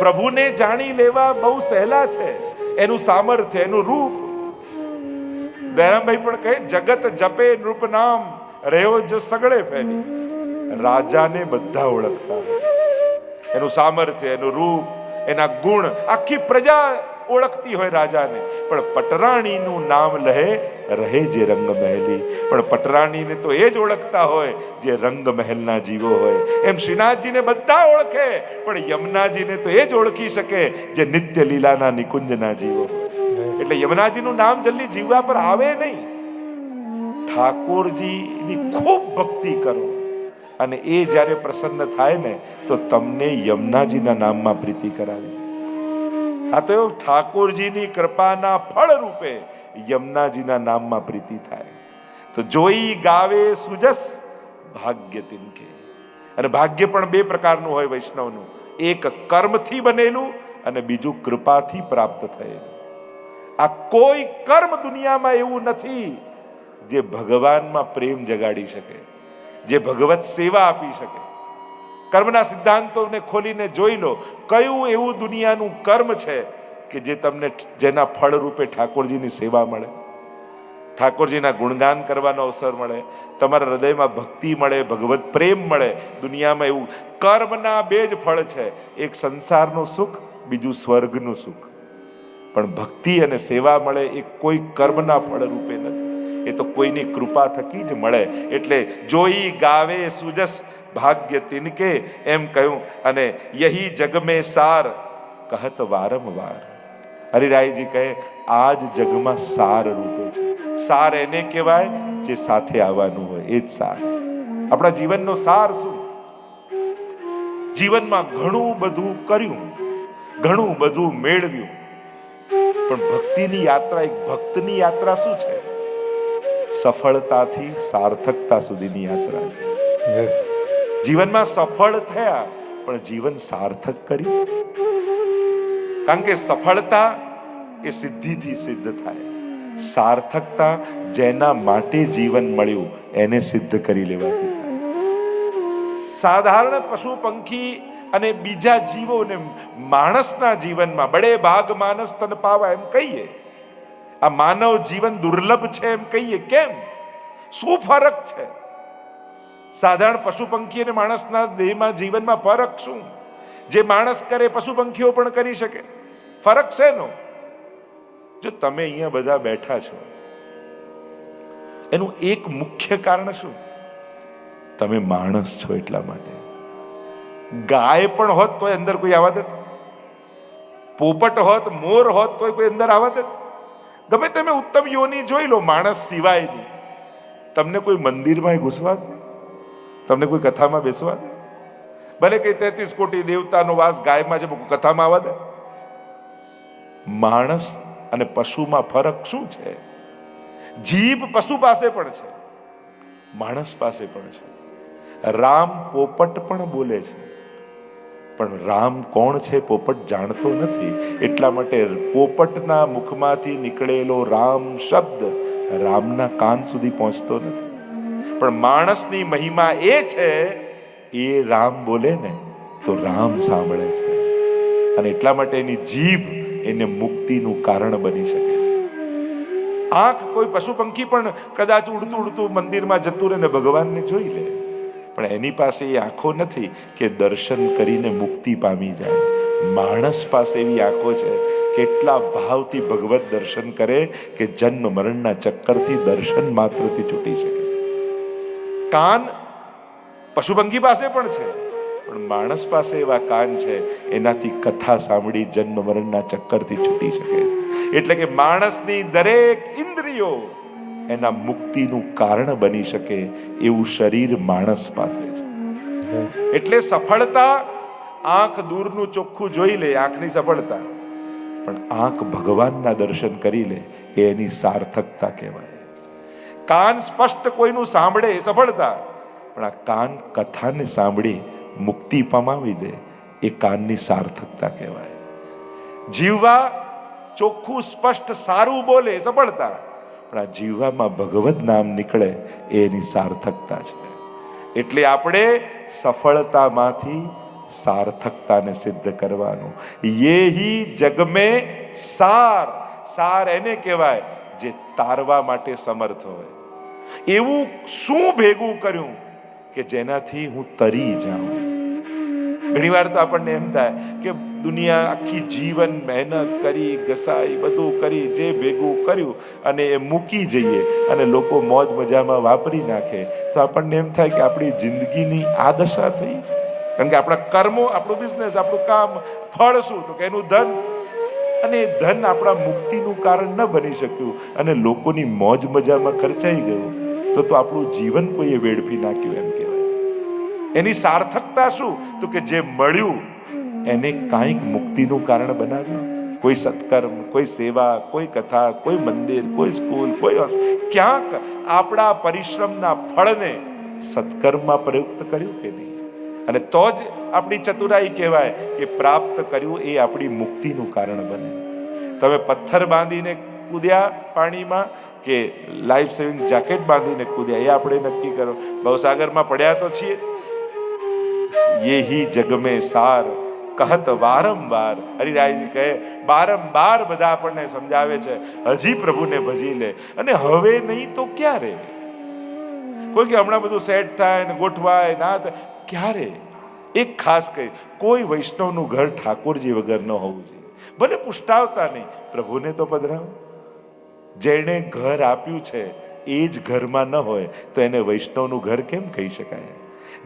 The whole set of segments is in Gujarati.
પ્રભુને જાણી લેવા બહુ સહેલા છે. એનું સામર્થ્ય, એનું રૂપ. દયારામભાઈ પણ કહે, જગત જપે નૃપ નામ રહ્યો જ સગળે ફેરી. રાજાને બધા ઓળખતા. એનું સામર્થ્ય, એનું રૂપ, એના ગુણ, આખી પ્રજા ઓળખતી હોય રાજાને. પણ પટરાણીનું નામ લહે, રહે જે રંગ મહેલી પણ પટરાણીને તો એ જ ઓળખતા હોય જે રંગ મહેલના જીવો હોય. એમ શ્રીનાથજીને બધા ઓળખે, પણ યમુનાજીને તો એ જ ઓળખી શકે જે નિત્ય લીલાના નિકુંજના જીવો એટલે યમુનાજીનું નામ જલ્દી જીવવા પર આવે નહીં. ઠાકોરજીની ખૂબ ભક્તિ કરો. અને એ જ્યારે પ્રસન્ન થાય ને, તો તમને યમુનાજીના નામમાં પ્રીતિ કરાવી આ તો ઠાકોરજીની કૃપાના ફળ રૂપે યમુનાજીના નામમાં પ્રીતિ થાય. તો જોઈ ગાવે સુજસ ભાગ્ય તિનકે. અને ભાગ્ય પણ બે પ્રકારનું હોય વૈષ્ણવનું. એક કર્મથી બનેલું અને બીજું કૃપાથી પ્રાપ્ત થયેલું. આ કોઈ કર્મ દુનિયામાં એવું નથી જે ભગવાનમાં પ્રેમ જગાડી શકે, જે ભગવત સેવા આપી શકે. કર્મના સિદ્ધાંતોને ખોલીને જોઈ લો. કયું એવું દુનિયાનું કર્મ છે કે જે તમને જેના ફળ રૂપે ઠાકોરજીની સેવા મળે? ઠાકોરજીના ગુણગાન કરવાનો અવસર મળે, તમારા હૃદયમાં ભક્તિ મળે, ભગવત પ્રેમ મળે, દુનિયામાં એવું કર્મના બે જ ફળ છે. એક સંસારનું સુખ, બીજું સ્વર્ગનું સુખ. પણ ભક્તિ અને સેવા મળે એ કોઈ કર્મના ફળ રૂપે નથી. એ તો કોઈની કૃપા થકી જ મળે. એટલે જોઈ ગાવે સુજસ ભાગ્ય તિનકે એમ કહ્યું. અને યહી જગ સાર કહત વારંવાર. હરિરાયજી કહે આ જ જગમાં સાર રૂપે છે. સાર એને કહેવાય જે સાથે આવવાનું હોય, એ જ સાર. આપણા જીવનનો સાર શું? જીવનમાં ઘણું બધું કર્યું, ઘણું બધું મેળવ્યું. પણ ભક્તિની યાત્રા, એક ભક્તની યાત્રા શું છે? સફળતાથી સાર્થકતા સુધીની યાત્રા છે. જીવનમાં સફળ થયા, પણ જીવન સાર્થક કર્યું. કારણ કે સફળતા એ સિદ્ધિથી સિદ્ધ થાય. સાર્થકતા જેના માટે જીવન મળ્યું, એને સિદ્ધ કરી લેવાથી થાય. સાધારણ પશુ પંખી અને બીજા જીવોને માણસના જીવનમાં, બડે ભાગ માનસ તન પાવા એમ કહીએ. આ માનવ જીવન દુર્લભ છે એમ કહીએ, કેમ? શું ફરક છે? સાધારણ પશુ પંખી અને માણસના દેહમાં જીવનમાં ફરક શું? જે માણસ કરે પશુ પંખીઓ પણ કરી શકે. ફરક શેનો? જો તમે અહીંયા બધા બેઠા છો, એનું એક મુખ્ય કારણ શું? તમે માણસ છો એટલા માટે. ગાય પણ હોત તો અંદર કોઈ આવા દે. પોપટ હોત, મોર હોત તો કોઈ અંદર આવા દે. ગમે તમે ઉત્તમ યોની જોઈ લો, માણસ સિવાયની. તમને કોઈ મંદિરમાં ઘૂસવા દે? તમને કોઈ કથામાં બેસવા દે? ભલે કઈ તેત્રીસ કોટી દેવતાનો વાસ ગાયમાં છે કથામાં આવવા દે? માણસ અને પશુમાં ફરક શું છે? જીભ પશુ પાસે પણ છે, માણસ પાસે પણ છે. રામ પોપટ પણ બોલે છે, પણ રામ કોણ છે પોપટ જાણતો નથી. એટલા માટે પોપટના મુખમાંથી નીકળેલો રામ શબ્દ રામના કાન સુધી પહોંચતો નથી. પણ માણસની મહિમા એ છે, એ રામ બોલે ને, તો રામ સાંભળે છે. અને એટલા માટે એની જીભ એને મુક્તિનું કારણ બની શકે છે. આંખ કોઈ પશુ પંખી પણ કદાચ ઉડતું ઉડતું મંદિરમાં જતું રહે ને ભગવાનને જોઈ લે. પણ એની પાસે એ આંખો નથી કે દર્શન કરીને મુક્તિ પામી જાય. માણસ પાસે એવી આંખો છે, કેટલા ભાવથી ભગવત દર્શન કરે કે જન્મ મરણના ચક્કરથી દર્શન માત્રથી છૂટી શકે. કાન પશુ પાસે પણ છે, પણ માણસ પાસે એવા કાન છે, એનાથી કથા સાંભળી જન્મ મરણના ચક્કરથી છૂટી શકે છે. એટલે કે માણસની દરેક ઇન્દ્રિયો એના મુક્તિનું કારણ બની શકે એવું શરીર માણસ પાસે છે. એટલે સફળતા આંખ દૂરનું ચોખ્ખું જોઈ લે, આંખની સફળતા. પણ આંખ ભગવાનના દર્શન કરી લે એની સાર્થકતા કહેવાય. કાન સ્પષ્ટ કોઈનું સાંભળે સફળતા. પણ આ કાન કથાને સાંભળી મુક્તિ પમાવી દે, એ કાનની સાર્થકતા કહેવાય. જીવવા ચોખ્ખું, સ્પષ્ટ, સારું બોલે સફળતા. પણ આ જીવવામાં ભગવત નામ નીકળે એની સાર્થકતા છે. એટલે આપણે સફળતામાંથી સાર્થકતાને સિદ્ધ કરવાનું. યે હી જગમે સાર. સાર એને કહેવાય, જે તારવા માટે સમર્થ હોય. એવું શું ભેગું કર્યું કે જેનાથી હું તરી જાઉં? ઘણી વાર તો આપણને એમ થાય કે દુનિયા આખી જીવન મહેનત કરી ઘસાઈ બધું કરી, જે ભેગું કર્યું અને એ મૂકી જઈએ અને લોકો મોજ મજામાં વાપરી નાખે, તો આપણને એમ થાય કે આપણી જિંદગીની આ દશા થઈ. કારણ કે આપણા કર્મો, આપણું બિઝનેસ આપણું કામ, ફળ શું? તો કે એનું ધન અને ધન આપણા મુક્તિનું કારણ ન બની શક્યું અને લોકોની મોજ મજામાં ખર્ચાઈ ગયું. તો તો આપણું જીવન કોઈએ વેડફી નાખ્યું એમ કહેવાય. એની સાર્થકતા શું? તો કે જે મળ્યું, એને કાંઈક મુક્તિનું કારણ બનાવ્યું. કોઈ સત્કર્મ, કોઈ સેવા, કોઈ કથા, કોઈ મંદિર, કોઈ સ્કૂલ, કોઈ ક્યાંક આપણા પરિશ્રમના ફળને સત્કર્મમાં પ્રયુક્ત કર્યું કે નહીં? અને તો જ આપણી ચતુરાઈ કહેવાય કે પ્રાપ્ત કર્યું એ આપણી મુક્તિનું કારણ બને. તમે પથ્થર બાંધીને કૂદ્યા પાણીમાં કે લાઈફ સેવિંગ જેકેટ બાંધીને કૂદ્યા, એ આપણે નક્કી કરો. ભવસાગરમાં પડ્યા તો છીએ જ. યેહી જગમે સાર, કહત વારંવાર. હરિરાયજી કહે, બારંબાર બધા આપણને સમજાવે છે, હજી પ્રભુને ભજી લે. અને હવે નહીં તો ક્યારે? કોઈ કે, હમણાં બધું સેટ થાય ને ગોઠવાય, ના થાય. ક્યારે? એક ખાસ કહી, કોઈ વૈષ્ણવનું ઘર ઠાકોરજી વગર ન હોવું જોઈએ. ભલે પુષ્ટાવતા નહીં, પ્રભુને તો પધરાવો. જેણે ઘર આપ્યું છે, એ જ ઘરમાં ન હોય, તો એને વૈષ્ણવનું ઘર કેમ કહી શકાય?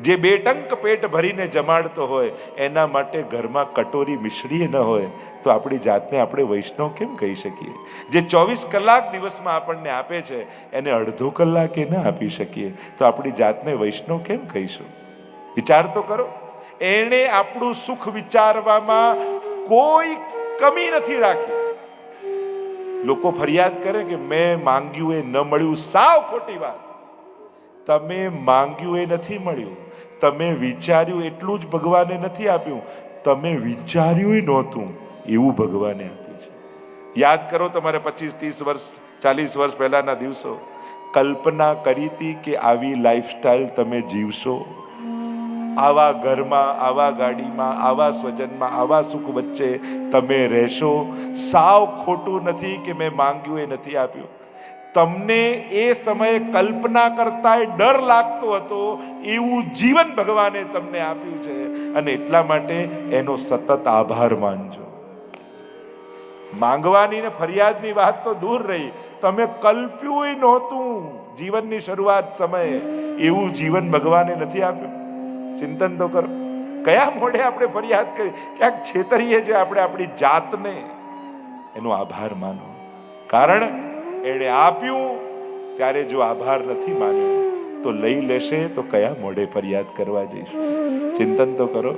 જે બેટંક પેટ ભરીને જમાડતો હોય, એના માટે ઘરમાં કટોરી મિશ્રી ન હોય, તો આપણી જાતને આપણે વૈષ્ણવ કેમ કહી શકીએ? જે ચોવીસ કલાક દિવસમાં આપણને આપે છે, એને અડધો કલાકે ન આપી શકીએ, તો આપણી જાતને વૈષ્ણવ કેમ કહીશું? વિચાર તો કરો. એણે આપણું સુખ વિચારવામાં કોઈ કમી નથી રાખી. લોકો ફરિયાદ કરે કે મેં માંગ્યું એ ન મળ્યું. સાવ ખોટી વાત. તમે માંગ્યું એ નથી મળ્યું. તમે વિચાર્યું એટલું જ ભગવાને નથી આપ્યું. તમે વિચાર્યું નહોતું એવું ભગવાને આપ્યું છે. યાદ કરો તમારે પચીસ, ત્રીસ વર્ષ, ચાલીસ વર્ષ પહેલાના દિવસો. કલ્પના કરી હતી કે આવી લાઈફસ્ટાઈલ તમે જીવશો. આવા ઘરમાં, આવા ગાડીમાં, આવા સ્વજનમાં, આવા સુખ વચ્ચે તમે રહેશો. સાવ ખોટું નથી કે મેં માંગ્યું એ નથી આપ્યું. તમને એ સમયે કલ્પના કરતા ડર લાગતો હતો, એવું જીવન ભગવાને તમને આપ્યું છે. અને એટલા માટે એનો સતત આભાર માનજો. માંગવાની ને ફરિયાદની વાત તો દૂર રહી. તમે કલ્પ્યું નહોતું જીવનની શરૂઆત સમયે. એવું જીવન ભગવાને નથી આપ્યું. ચિંતન તો કરો. કયા મોઢે આપણે ફરિયાદ કરી? ક્યાંક છેતરીએ છે આપણે આપણી જાતને. એનો આભાર માનો. કારણ એણે આપ્યું, ત્યારે જો આભાર નથી માન્યો, તો લઈ લેશે, તો કયા મોઢે ફરિયાદ કરવા જઈશું? ચિંતન તો કરો.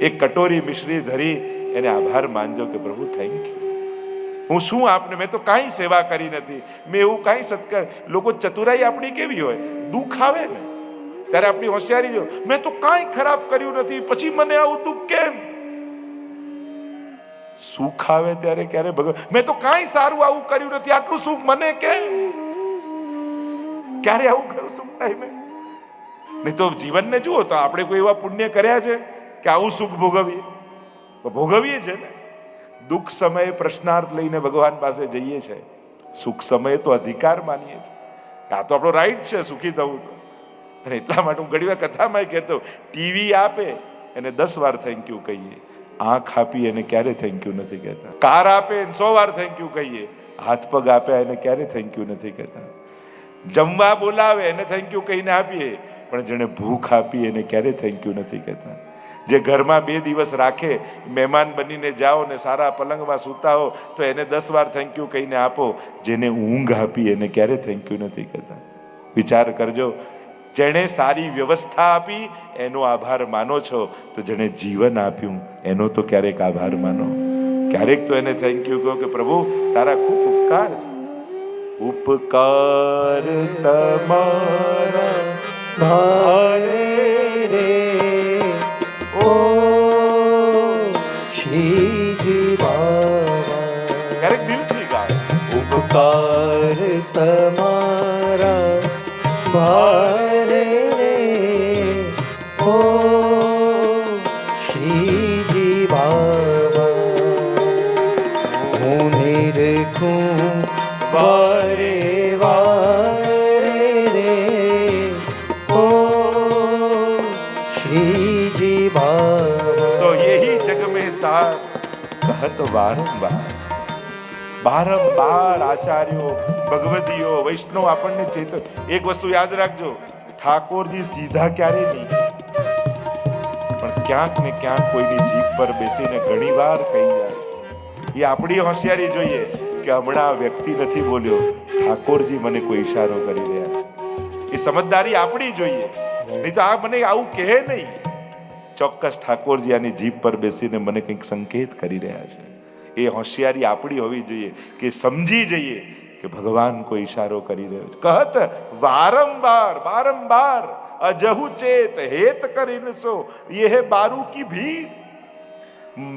એક કટોરી મિશ્રી ધરી એને આભાર માનજો કે પ્રભુ થેન્ક યુ હું શું આપને? મેં તો કાંઈ સેવા કરી નથી. મેં એવું કાંઈ સત્કાર લોકો ચતુરાઈ આપણી કેવી હોય? દુઃખ આવે ને? ત્યારે આપણી હોશિયારી જો, મેં તો કાંઈ ખરાબ કર્યું નથી, પછી મને આવું દુઃખ કેમ? સુખ આવે ત્યારે ક્યારે ભગવાન? મેં તો કાંઈ સારું આવું કર્યું નથી, આટલું સુખ મને કેમ? ક્યારે આવું કરું સુખ ટાઈમે નહીં તો જીવનને જુઓ તો આપણે કોઈ એવા પુણ્ય કર્યા છે કે આવું સુખ ભોગવીએ. તો ભોગવીએ છે ને? દુઃખ સમયે પ્રશ્નાર્થ લઈને ભગવાન પાસે જઈએ છે. સુખ સમયે તો અધિકાર માનીએ છીએ આ તો આપણો રાઈટ છે, સુખી થવું તો. અને એટલા માટે હું ઘણી વાર કથામાં કહેતો, ટીવી આપે એને દસ વાર થેન્ક યુ કહીએ. આંખ આપી એને ક્યારે થેન્ક યુ નથી કહેતા. કાર આપે એને સો વાર થેન્ક યુ કહીએ. હાથ પગ આપ્યા એને ક્યારે થેન્ક યુ નથી કહેતા. જમવા બોલાવે એને થેન્ક યુ કહીને આપીએ, પણ જેને ભૂખ આપી એને ક્યારે થેન્ક યુ નથી કહેતા. જે ઘરમાં બે દિવસ રાખે, મહેમાન બનીને જાઓ ને સારા પલંગમાં સૂતા હો તો એને દસ વાર થેન્ક યુ કહીને આપો. જેને ઊંઘ આપી એને ક્યારે થેન્ક યુ નથી કહેતા. વિચાર કરજો જેણે સારી વ્યવસ્થા આપી એનો આભાર માનો છો? તો જેણે જીવન આપ્યું એનો તો ક્યારેક આભાર માનો. ક્યારેક તો એને થેન્ક યુ કહો કે પ્રભુ તારા ખૂબ ઉપકાર છે. ઉપકાર તમારા રે. ઓ શ્રીજી ક્યારેક દિલથી ગાઓ ઉપકાર તમારા ભારે કહત વારંવાર વારંવાર આચાર્યો ભગવદીઓ વૈષ્ણવ આપણને ચેતવ. એક વસ્તુ યાદ રાખજો, ઠાકોરજી સીધા ક્યારે નહીં. પણ ક્યાંક ને ક્યાંક કોઈની જીભ પર બેસીને ઘણીવાર કહી જાય એ આપણી હોશિયારી જોઈએ કે હમણાં વ્યક્તિ નથી બોલ્યો. ઠાકોરજી મને કોઈ ઈશારો કરી રહ્યા છે. એ સમજદારી આપણી જોઈએ. નહીં તો આ મને આવું કહે નહીં. ચોક્કસ ઠાકોરજી આની જીભ પર બેસીને મને કંઈક સંકેત કરી રહ્યા છે. એ હોશિયારી આપણી હોવી જોઈએ કે સમજી જઈએ કે ભગવાન કોઈ ઈશારો કરી રહ્યો છે. કહત, વારંવાર વારંવાર, અજહુ ચેત, હેત કરીને સો યે બારુ કી ભીડ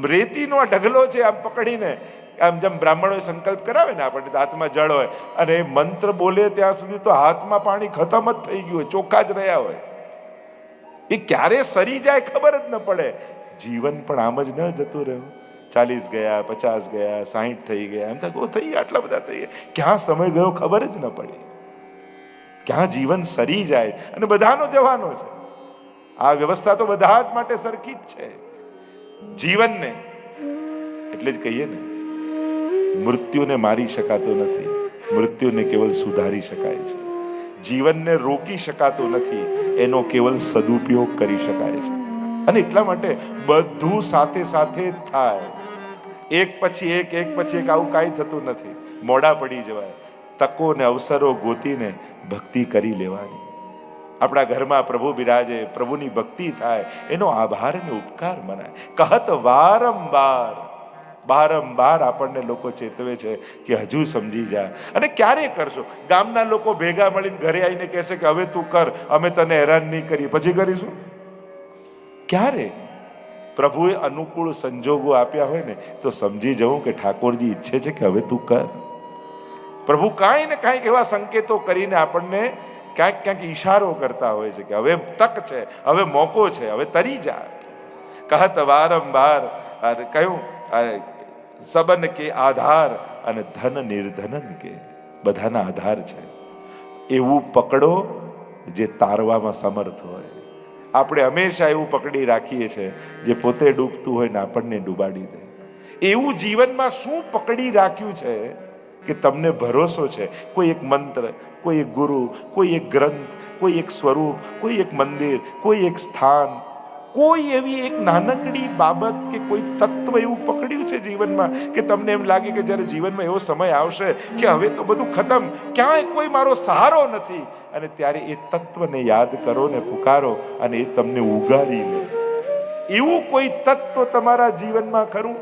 રેતીનો ઢગલો છે આમ પકડીને, આમ જેમ બ્રાહ્મણો સંકલ્પ કરાવે ને આપણને, હાથમાં જળ હોય, અને એ મંત્ર બોલે ત્યાં સુધી તો હાથમાં પાણી ખતમ જ થઈ ગયું હોય, ચોખ્ખા જ રહ્યા હોય. એ ક્યારે સરી જાય ખબર જ ન પડે. જીવન પણ આમ જ ન જતું રહ્યું. ચાલીસ ગયા, પચાસ ગયા, સાહીઠ થઈ ગયા. એમ થાય થઈ ગયા, આટલા બધા થઈ ગયા. ક્યાં સમય ગયો ખબર જ ન પડી. ક્યાં જીવન સરી જાય. અને બધાનો જવાનો છે. આ વ્યવસ્થા તો બધા જ માટે સરખી જ છે. જીવનને, એટલે જ કહીએ ને, મૃત્યુને મારી શકાતું નથી. મૃત્યુને કેવલ સુધારી શકાય છે. જીવનને રોકી શકાતું નથી, એનો કેવલ સદુપયોગ કરી શકાય છે. અને એટલા માટે બધું સાથે સાથે થાય. એક પછી એક એક પછી એક આવું કાંઈ થતું નથી. મોડા પડી જવાય. તકો ને અવસરો ગોતીને ભક્તિ કરી લેવાની. આપણા ઘરમાં પ્રભુ બિરાજે, પ્રભુની ભક્તિ થાય, એનો આભાર અને ઉપકાર મનાય. કહત વારંવાર બારંબાર આપણને લોકો ચેતવે છે કે હજુ સમજી જા. અને ક્યારે કરશો? ગામના લોકો ભેગા મળીને ઘરે આવીને કહેશે કે હવે તું કર, અમે તને હેરાન નહીં કરીએ. પછી કરીશું? ક્યારે? પ્રભુએ અનુકૂળ સંજોગો આપ્યા હોય ને, તો સમજી જવું કે ઠાકોરજી ઈચ્છે છે કે હવે તું કર. પ્રભુ કાંઈ ને કાંઈક એવા સંકેતો કરીને આપણને ક્યાંક ક્યાંક ઈશારો કરતા હોય છે કે હવે તક છે, હવે મોકો છે, હવે તરી જા. કહત વારંવાર, અરે અરે સબન કે આધાર અને ધન નિર્ધનન કે બધાના આધાર છે. એવું પકડો જે તારવામાં સમર્થ હોય. આપણે હંમેશા એવું પકડી રાખીએ છીએ જે પોતે ડૂબતું હોય ને આપણને ડૂબાડી દે. એવું જીવનમાં શું પકડી રાખ્યું છે કે તમને ભરોસો છે? કોઈ એક મંત્ર, કોઈ એક ગુરુ, કોઈ એક ગ્રંથ, કોઈ એક સ્વરૂપ, કોઈ એક મંદિર, કોઈ એક સ્થાન કોઈ એવી એક નાનકડી બાબત કે કોઈ તત્વ એવું પકડ્યું છે જીવનમાં કે તમને એમ લાગે કે જ્યારે જીવનમાં એવો સમય આવશે કે હવે તો બધું ખતમ, ક્યાંય કોઈ મારો સહારો નથી. અને ત્યારે એ તત્વને યાદ કરો ને પુકારો અને એ તમને ઉગારી લે. એવું કોઈ તત્વ તમારા જીવનમાં ખરું?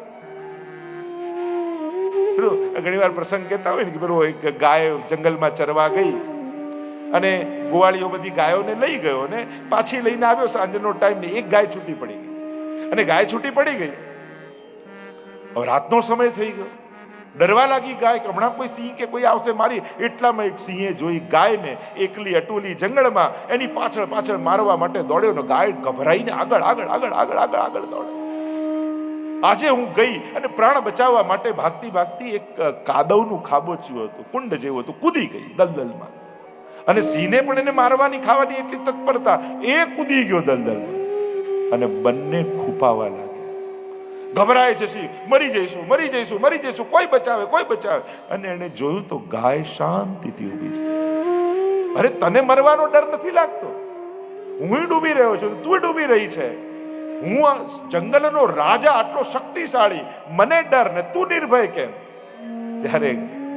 ઘણી વાર પ્રસંગ કહેતા હોય ને કે પેલું એક ગાય જંગલમાં ચરવા ગઈ અને ગોવાળીઓ બધી ગાયોને લઈ ગયો ને પાછી લઈને આવ્યો. સાંજનો ટાઈમ એક ગાય છૂટી પડી ગઈ. અને ગાય છૂટી પડી ગઈ. હવે રાતનો સમય થઈ ગયો. ડરવા લાગી ગાય કે હમણાં કોઈ સિંહ કે કોઈ આવશે મારી એટલામાં એક સિંહે જોઈ ગાયને એકલી અટુલી જંગલમાં એની પાછળ પાછળ મારવા માટે દોડ્યો ને ગાય ગભરાઈને આગળ આગળ આગળ આગળ આગળ આગળ દોડે. આજે હું ગઈ અને પ્રાણ બચાવવા માટે ભાગતી ભાગતી એક કાદવનું ખાબોચ્યું હતું, કુંડ જેવું હતું, કૂદી ગઈ દલદલમાં. અને સિંહને પણ એને મારવાની ખાવાની એટલી તત્પરતા. એ કૂદી ગયો દલદલ. અને બંને ખૂપાવા લાગ્યા. ગભરાય છે સિંહ મરી જઈશું મરી જઈશું મરી જઈશું. કોઈ બચાવે કોઈ બચાવે. અને એને જોયું તો ગાય શાંતિથી ઊભી છે. અરે તને મરવાનો ડર નથી લાગતો? હું ડૂબી રહ્યો છું, તું ડૂબી રહી છે. હું જંગલનો રાજા, આટલો શક્તિશાળી. મને ડર ને તું નિર્ભય કેમ? ત્યારે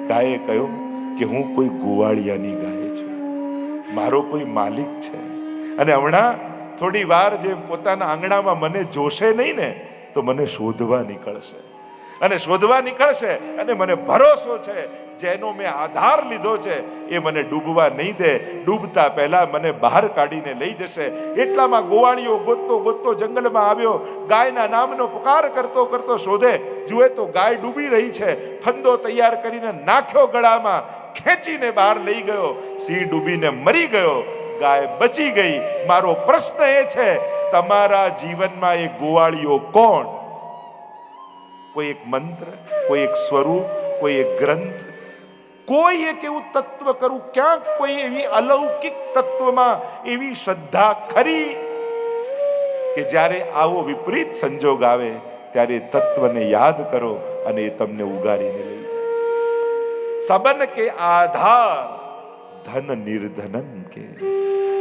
ગાયે કહ્યું કે હું કોઈ ગોવાળિયાની ગાય મારો કોઈ માલિક છે. અને હમણાં થોડી વાર જે પોતાના આંગણામાં મને જોશે નહીં ને, તો મને શોધવા નીકળશે. અને શોધવા નીકળશે અને મને ભરોસો છે, જેનો મેં આધાર લીધો છે, એ મને ડૂબવા નહીં દે. ડૂબતા પહેલા મને બહાર કાઢીને લઈ જશે. એટલામાં ગોવાળીઓ ગોતતો ગોતતો જંગલમાં આવ્યો. ગાયના નામનો પુકાર કરતો કરતો શોધે, જુએ તો ગાય ડૂબી રહી છે. ફંદો તૈયાર કરીને નાખ્યો ગળામાં. ખેંચીને બહાર લઈ ગયો, સિંહ ડૂબીને મરી ગયો, ગાય બચી ગઈ. મારો પ્રશ્ન એ છે, તમારા જીવનમાં એ ગોવાળીઓ કોણ? કોઈ એક મંત્ર, કોઈ એક સ્વરૂપ, કોઈ એક ગ્રંથ. કોઈ એક એવું તત્વ કરું, ક્યાંક કોઈ એવી અલૌકિક તત્વમાં એવી શ્રદ્ધા ખરી કે જ્યારે આવો વિપરીત સંજોગ આવે, ત્યારે તત્વને યાદ કરો અને એ તમને ઉગારીને લઈ સબન કે આધાર ધન નિર્ધનન કે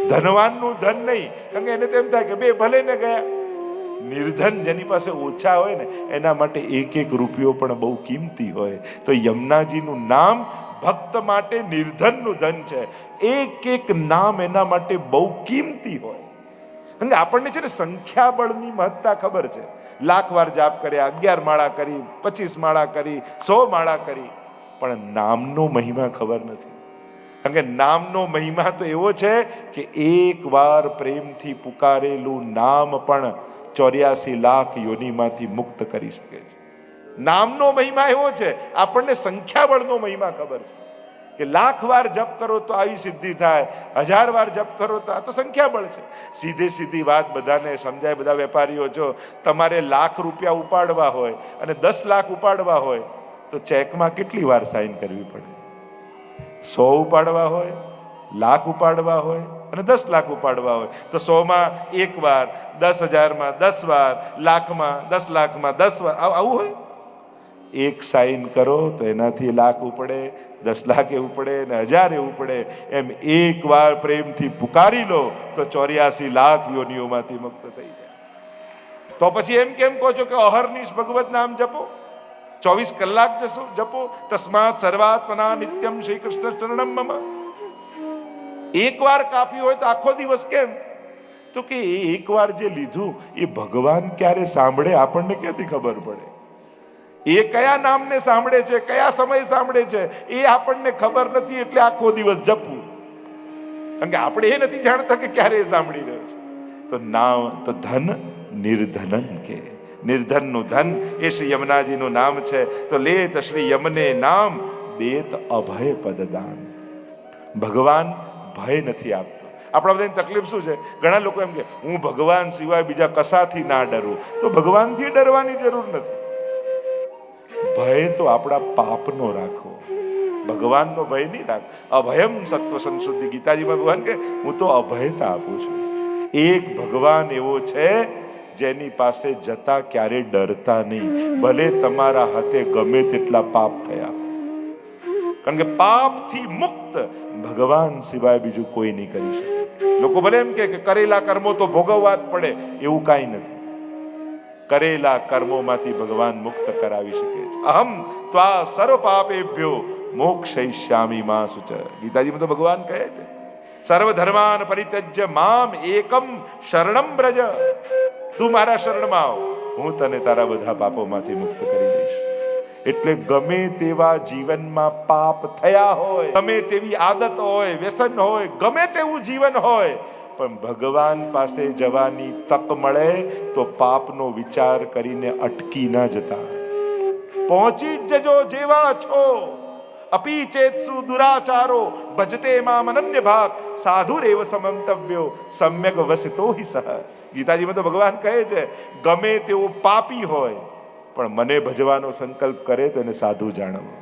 ધનવાનનું ધન નહીં કારણ કે એને તો એમ થાય કે બે ભલે ને ગયા નિર્ધન જેની પાસે ઓછા હોય ને એના માટે એક એક રૂપિયો પણ બહુ કિંમતી હોય તો યમુનાજીનું નામ ભક્ત માટે નિર્ધનનું ધન છે એક એક નામ એના માટે બહુ કિંમતી હોય કે આપણને છે ને સંખ્યાબળની મહત્તા ખબર છે લાખ વાર જાપ કર્યા અગિયાર માળા કરી પચીસ માળા કરી સો માળા કરી પણ નામનો મહિમા ખબર નથી. કારણ કે નામનો મહિમા તો એવો છે કે એક વાર પ્રેમથી પુકારેલું નામ પણ ચોર્યાસી લાખ યોનિમાંથી મુક્ત કરી શકે છે. નામનો મહિમા એવો છે, આપણને સંખ્યાબળનો મહિમા ખબર છે. કે લાખ વાર જપ કરો તો આવી સિદ્ધિ થાય, હજાર વાર જપ કરો તો આ તો સંખ્યાબળ છે. સીધે સીધી વાત બધાને સમજાય, બધા વેપારીઓ, જો તમારે લાખ રૂપિયા ઉપાડવા હોય અને દસ લાખ ઉપાડવા હોય તો ચેકમાં કેટલી વાર સાઈન કરવી પડે? સો ઉપાડવા હોય, લાખ ઉપાડવા હોય અને દસ લાખ ઉપાડવા હોય. તો સોમાં એક વાર, દસ હજારમાં દસ વાર, લાખમાં દસ લાખમાં દસ વાર, આવું હોય? એક સાઈન કરો તો એનાથી લાખ ઉપડે, દસ લાખ એવું પડે ને હજાર એવું પડે એમ એક વાર પ્રેમથી પુકારી લો તો ચોર્યાસી લાખ યોનિઓમાંથી મુક્ત થઈ જાય. તો પછી એમ કેમ કહો છો કે અહર્નિશ ભગવત નામ જપો? ચોવીસ કલાક જશો જપો તસ્માત સર્વાત્મના નિત્યમ શ્રી કૃષ્ણ શરણમ મમ એક વાર કાપ્યું હોય તો આખો દિવસ કેમ તો કે એ એક વાર જે લીધું એ ભગવાન ક્યારે સાંભળે આપણને ક્યાંથી ખબર પડે એ કયા નામને સાંભળે છે કયા સમય સાંભળે છે એ આપણને ખબર નથી એટલે આખો દિવસ જપવું કારણ કે આપણે એ નથી જાણતા કે ક્યારે સાંભળી રહ્યો છે તો નામ તો ધન નિર્ધનન કે નિર્ધનનું ધન એ શ્રી યમુનાજીનું નામ છે. તો લેત શ્રી યમને નામ, દેત અભય પદદાન. ભગવાન ભય નથી આપતો. આપણા બધાની તકલીફ શું છે? ઘણા લોકો એમ કે, હું ભગવાન સિવાય બીજા કશાથી ના ડરું. તો ભગવાનથી ડરવાની જરૂર નથી. ભય તો આપણા પાપનો રાખો. ભગવાનનો ભય નહીં રાખ. અભયમ સત્વ સંશુદ્ધિ. ગીતાજીમાં ભગવાન કે હું તો અભયતા આપું છું. એક ભગવાન એવો છે જેની પાસે જતા ક્યારે ડરતા નહીં. ભલે તમારા હાથે ગમે તેટલા પાપ થયા. કારણ કે પાપથી મુક્ત ભગવાન સિવાય બીજું કોઈ નહીં કરી શકે. લોકો ભલે એમ કે કરેલા કર્મો તો ભોગવવા જ પડે, એવું કાંઈ નથી. કરેલા કર્મોમાંથી ભગવાન મુક્ત કરાવી શકે છે. અહમ ત્વા સર્વ પાપેભ્યો મોક્ષયિષ્યામી માં સુચ. ગીતાજીમાં તો ભગવાન કહે છે. સર્વ ધર્માન પરિત્યજ્ય મામ એકમ શરણમ બ્રજ તું મારા શરણમાં આવ. હું તને તારા બધા પાપોમાંથી મુક્ત કરી દઈશ. એટલે ગમે તેવા જીવનમાં પાપ થયા હોય, ગમે તેવી આદત હોય, વ્યસન હોય, ગમે તેવું જીવન હોય, પણ ભગવાન પાસે જવાની તક મળે તો પાપનો વિચાર કરીને અટકી ન જતા. પહોંચી જજો જેવા છો. અપી ચેતસુ દુરાચારો, ભજતે મામ અનન્ય ભાગ. સાધુરેવ સમંતવ્યો, સમ્યક વસિતો હિ સહ. ગીતાજીમાં તો ભગવાન કહે છે, ગમે તેવો પાપી હોય, પણ મને ભજવાનો સંકલ્પ કરે તો એને સાધુ જાણવો.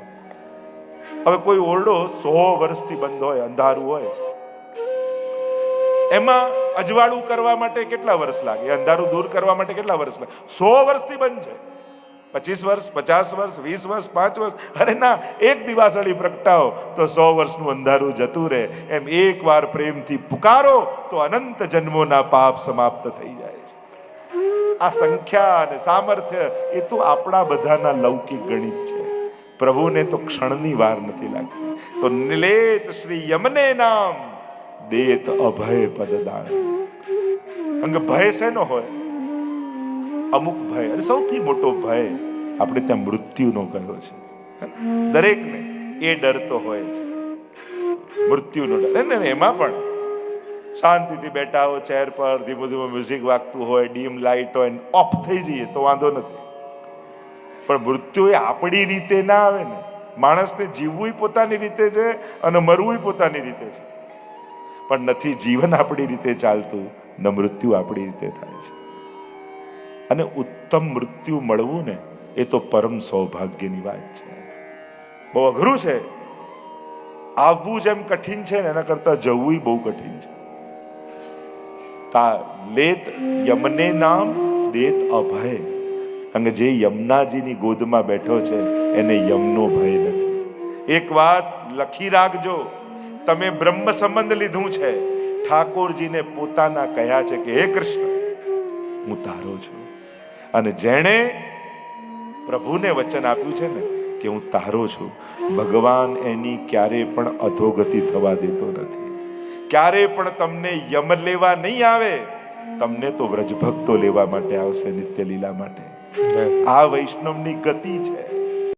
હવે કોઈ ઓરડો સો વર્ષથી બંધ હોય, અંધારું હોય, એમાં અજવાળું કરવા માટે કેટલા વર્ષ લાગે? અંધારું દૂર કરવા માટે કેટલા વર્ષ લાગે? સો વર્ષથી બંધ છે. પચીસ વર્ષ, પચાસ વર્ષ, વીસ વર્ષ, પાંચ વર્ષ, અરે ના, એક દિવાસળી પ્રગટાવો તો સો વર્ષનું અંધારું જતું રહે. એમ એક વાર પ્રેમથી પુકારો તો અનંત જન્મોના પાપ સમાપ્ત થઈ જાય છે. આ સંખ્યા અને સામર્થ્ય એ તો આપણા બધાના લૌકિક ગણિત છે. પ્રભુને તો ક્ષણની વાર નથી લાગતી. તો નિલેત શ્રી યમને નામ, દેત અભય પદદાન અંગ ભય શેનો હોય? અમુક ભય, અને સૌથી મોટો ભય આપણે ત્યાં મૃત્યુનો કયો છે. દરેકને એ ડર તો હોય છે મૃત્યુનો ડર. ને એમાં પણ શાંતિથી બેઠા હો, ચેર પર ધીમું ધીમું મ્યુઝિક વાગતું હોય ડીમ લાઇટ હોય ઓફ થઈ જઈએ તો વાંધો નથી. પણ મૃત્યુ એ આપણી રીતે ના આવે ને. માણસને જીવવું પોતાની રીતે છે અને મરવું પોતાની રીતે છે. પણ નથી, જીવન આપણી રીતે ચાલતું, ન મૃત્યુ આપણી રીતે થાય છે. અને ઉત્તમ મૃત્યુ મળવું ને એ તો પરમ સૌભાગ્યની વાત છે. બહુ અઘરું છે. આવવું જેમ કઠિન છે ને એના કરતા જવું બહુ કઠિન છે. તા લેત યમને નામ, દેત અભય. કારણ કે જે યમનાજીની ગોદમાં બેઠો છે, એને યમનો ભય નથી. એક વાત લખી રાખજો. તમે બ્રહ્મ સંબંધ લીધું છે. ઠાકોરજીને પોતાના કહ્યા છે કે, હે કૃષ્ણ, હું તારો છું. અને જેણે પ્રભુને વચન આપ્યું છે ને કે હું તારો છું ભગવાન એની ક્યારે પણ અધોગતિ થવા દેતો નથી. ક્યારે પણ તમને યમ લેવા નહીં આવે તમને તો વ્રજભક્તો લેવા માટે આવશે નિત્ય લીલા માટે આ વૈષ્ણવની ગતિ છે.